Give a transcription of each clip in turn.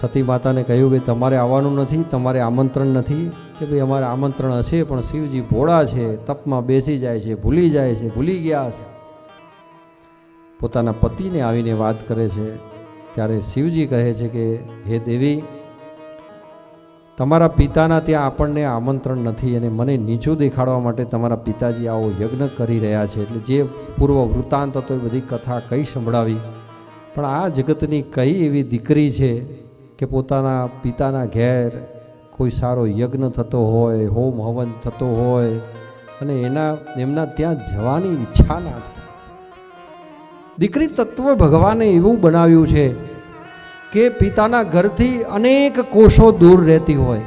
સતી માતાને કહ્યું કે તમારે આવવાનું નથી, તમારે આમંત્રણ નથી, કે ભાઈ અમારે આમંત્રણ હશે, પણ શિવજી ભોળા છે, તપમાં બેસી જાય છે, ભૂલી જાય છે, ભૂલી ગયા હશે પોતાના પતિને આવીને વાત કરે છે, ત્યારે શિવજી કહે છે કે, હે દેવી, તમારા પિતાના ત્યાં આપણને આમંત્રણ નથી અને મને નીચું દેખાડવા માટે તમારા પિતાજી આવો યજ્ઞ કરી રહ્યા છે. એટલે જે પૂર્વ વૃત્તાંત હતો એ બધી કથા કઈ સંભળાવી. પણ આ જગતની કઈ એવી દીકરી છે કે પોતાના પિતાના ઘેર કોઈ સારો યજ્ઞ થતો હોય, હોમ હવન થતો હોય અને એના, એમના ત્યાં જવાની ઈચ્છા ના થાય. દીકરી તત્વ ભગવાને એવું બનાવ્યું છે કે પિતાના ઘરથી અનેક કોષો દૂર રહેતી હોય.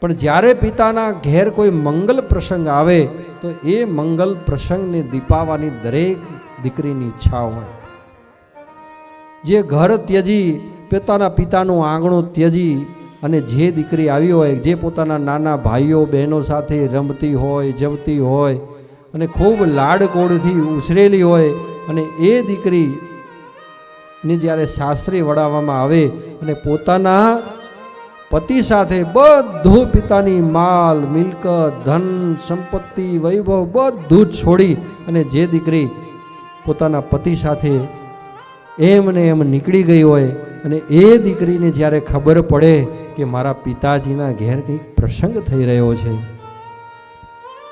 પણ જ્યારે પિતાના ઘેર કોઈ મંગલ પ્રસંગ આવે, તો એ મંગલ પ્રસંગને દીપાવવાની દરેક દીકરીની ઈચ્છા હોય. જે ઘર ત્યજી પોતાના પિતાનું આંગણું ત્યજી અને જે દીકરી આવી હોય, જે પોતાના નાના ભાઈઓ, બહેનો સાથે રમતી હોય, જમતી હોય અને ખૂબ લાડકોડથી ઉછરેલી હોય અને એ દીકરીને જ્યારે શાસ્ત્રી વડાવવામાં આવે અને પોતાના પતિ સાથે બધું પિતાની માલ, મિલકત, ધન, સંપત્તિ, વૈભવ બધું જ છોડી અને જે દીકરી પોતાના પતિ સાથે એમ ને એમ નીકળી ગઈ હોય અને એ દીકરીને જ્યારે ખબર પડે કે મારા પિતાજીના ઘેર કંઈક પ્રસંગ થઈ રહ્યો છે,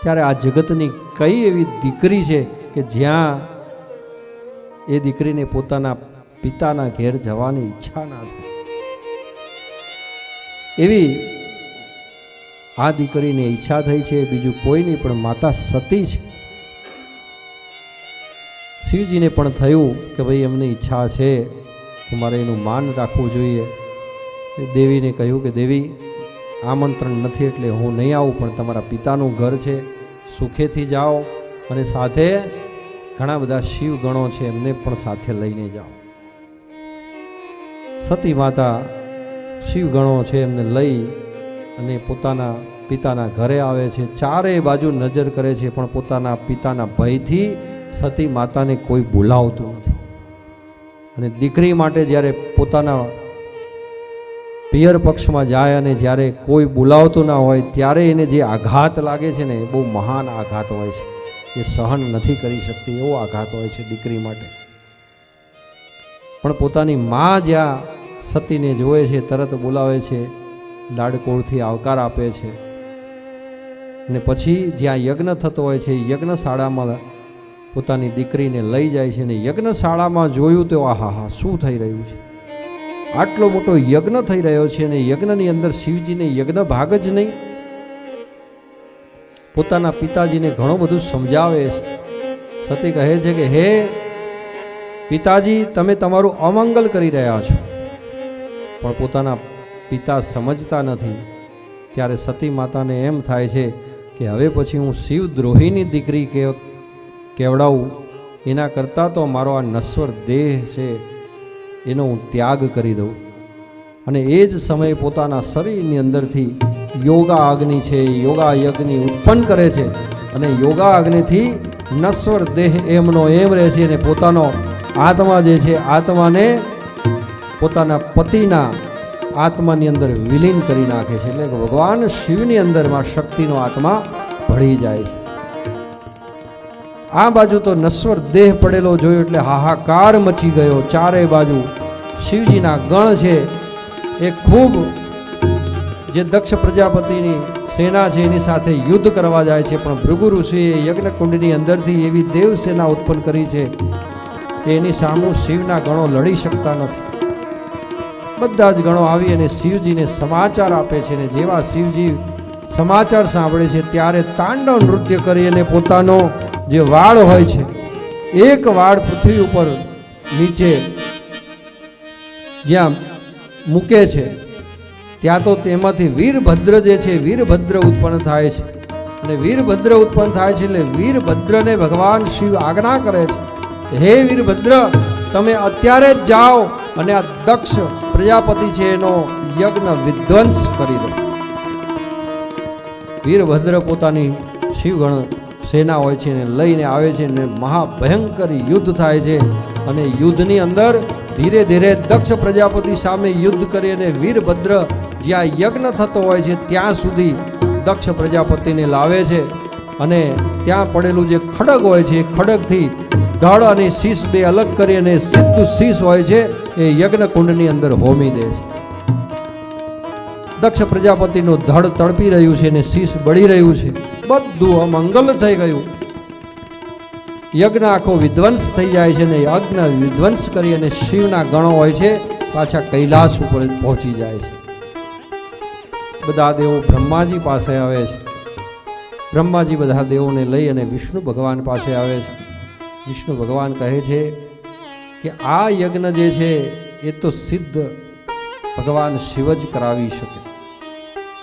ત્યારે આ જગતની કઈ એવી દીકરી છે કે જ્યાં એ દીકરીને પોતાના પિતાના ઘેર જવાની ઈચ્છા ના થાય? એવી આ દીકરીને ઈચ્છા થઈ છે, બીજું કોઈ નહીં, પણ માતા સતી છે. શિવજીને પણ થયું કે ભાઈ એમની ઈચ્છા છે તો મારે એનું માન રાખવું જોઈએ. દેવીને કહ્યું કે દેવી, આમંત્રણ નથી એટલે હું નહીં આવું, પણ તમારા પિતાનું ઘર છે, સુખેથી જાઓ અને સાથે ઘણા બધા શિવ ગણો છે, એમને પણ સાથે લઈને જાઓ. સતી માતા શિવ ગણો છે, એમને લઈ અને પોતાના પિતાના ઘરે આવે છે. ચારેય બાજુ નજર કરે છે, પણ પોતાના પિતાના ભયથી સતી માતાને કોઈ બોલાવતું નથી. અને દીકરી માટે જ્યારે પોતાના પિયર પક્ષમાં જાય અને જ્યારે કોઈ બોલાવતું ના હોય, ત્યારે એને જે આઘાત લાગે છે ને, એ બહુ મહાન આઘાત હોય છે. એ સહન નથી કરી શકતી, એવો આઘાત હોય છે દીકરી માટે. પણ પોતાની મા જ્યાં સતીને જોવે છે, તરત બોલાવે છે લાડકોળથી આવકાર આપે છે. ને પછી જ્યાં યજ્ઞ થતો હોય છે, યજ્ઞશાળામાં પોતાની દીકરીને લઈ જાય છે અને યજ્ઞશાળામાં જોયું તો આહા હા, શું થઈ રહ્યું છે? આટલો મોટો યજ્ઞ થઈ રહ્યો છે અને યજ્ઞની અંદર શિવજીને યજ્ઞ ભાગ જ નહીં. પોતાના પિતાજીને ઘણું બધું સમજાવે છે. સતી કહે છે કે, હે પિતાજી, તમે તમારું અમંગલ કરી રહ્યા છો. પણ પોતાના પિતા સમજતા નથી. ત્યારે સતી માતાને એમ થાય છે કે, હવે પછી હું શિવદ્રોહીની દીકરી કે કેવડાવું? એના કરતાં તો મારો આ નશ્વર દેહ છે, એનો હું ત્યાગ કરી દઉં. અને એ જ સમયે પોતાના શરીરની અંદરથી યોગા અગ્નિ છે, યોગા યજ્ઞ ઉત્પન્ન કરે છે. અને યોગા અગ્નિથી નશ્વર દેહ એમનો એમ રહે છે અને પોતાનો આત્મા જે છે, આત્માને પોતાના પતિના આત્માની અંદર વિલીન કરી નાખે છે. એટલે કે ભગવાન શિવની અંદરમાં શક્તિનો આત્મા ભળી જાય છે. આ બાજુ તો નશ્વર દેહ પડેલો જોયો એટલે હાહાકાર મચી ગયો. ચારે બાજુ શિવજીના ગણ છે. એ ખૂબ જે દક્ષ પ્રજાપતિની સેના છે એની સાથે યુદ્ધ કરવા જાય છે. પણ ભૃગુ ઋષિએ યજ્ઞકુંડની અંદરથી એવી દેવ સેના ઉત્પન્ન કરી છે કે એની સામું શિવના ગણો લડી શકતા નથી. બધા જ ગણો આવી અને શિવજીને સમાચાર આપે છે ને જેવા શિવજી સમાચાર સાંભળે છે, ત્યારે તાંડવ નૃત્ય કરી અને પોતાનો જે વાળ હોય છે, એક વાળ પૃથ્વી ઉપર નીચે જ્યાં મૂકે છે, ત્યાં તો તેમાંથી વીરભદ્ર જે છે, વીરભદ્ર ઉત્પન્ન થાય છે. અને વીરભદ્ર ઉત્પન્ન થાય છે એટલે વીરભદ્રને ભગવાન શિવ આજ્ઞા કરે છે હે વીરભદ્ર, તમે અત્યારે જ જાઓ અને આ દક્ષ પ્રજાપતિ છે એનો યજ્ઞ વિધ્વંસ કરી દો. વીરભદ્ર પોતાની શિવગણ સેના હોય છે એને લઈને આવે છે ને મહાભયંકર યુદ્ધ થાય છે. અને યુદ્ધની અંદર ધીરે ધીરે દક્ષ પ્રજાપતિ સામે યુદ્ધ કરી અને વીરભદ્ર જ્યાં યજ્ઞ થતો હોય છે ત્યાં સુધી દક્ષ પ્રજાપતિને લાવે છે. અને ત્યાં પડેલું જે ખડગ હોય છે એ ખડગથી ધડ અને શીશ બે અલગ કરી અને સીધું શીશ હોય છે એ યજ્ઞ કુંડની અંદર હોમી દે છે. દક્ષ પ્રજાપતિનું ધડ તડપી રહ્યું છે અને શીશ બળી રહ્યું છે. બધું અમંગલ થઈ ગયું. યજ્ઞ આખો વિધ્વંસ થઈ જાય છે ને યજ્ઞ વિધ્વંસ કરી અને શિવના ગણો હોય છે, પાછા કૈલાસ ઉપર પહોંચી જાય છે. બધા દેવો બ્રહ્માજી પાસે આવે છે. બ્રહ્માજી બધા દેવોને લઈ અને વિષ્ણુ ભગવાન પાસે આવે છે. વિષ્ણુ ભગવાન કહે છે કે આ યજ્ઞ જે છે, એ તો સિદ્ધ ભગવાન શિવ જ કરાવી શકે.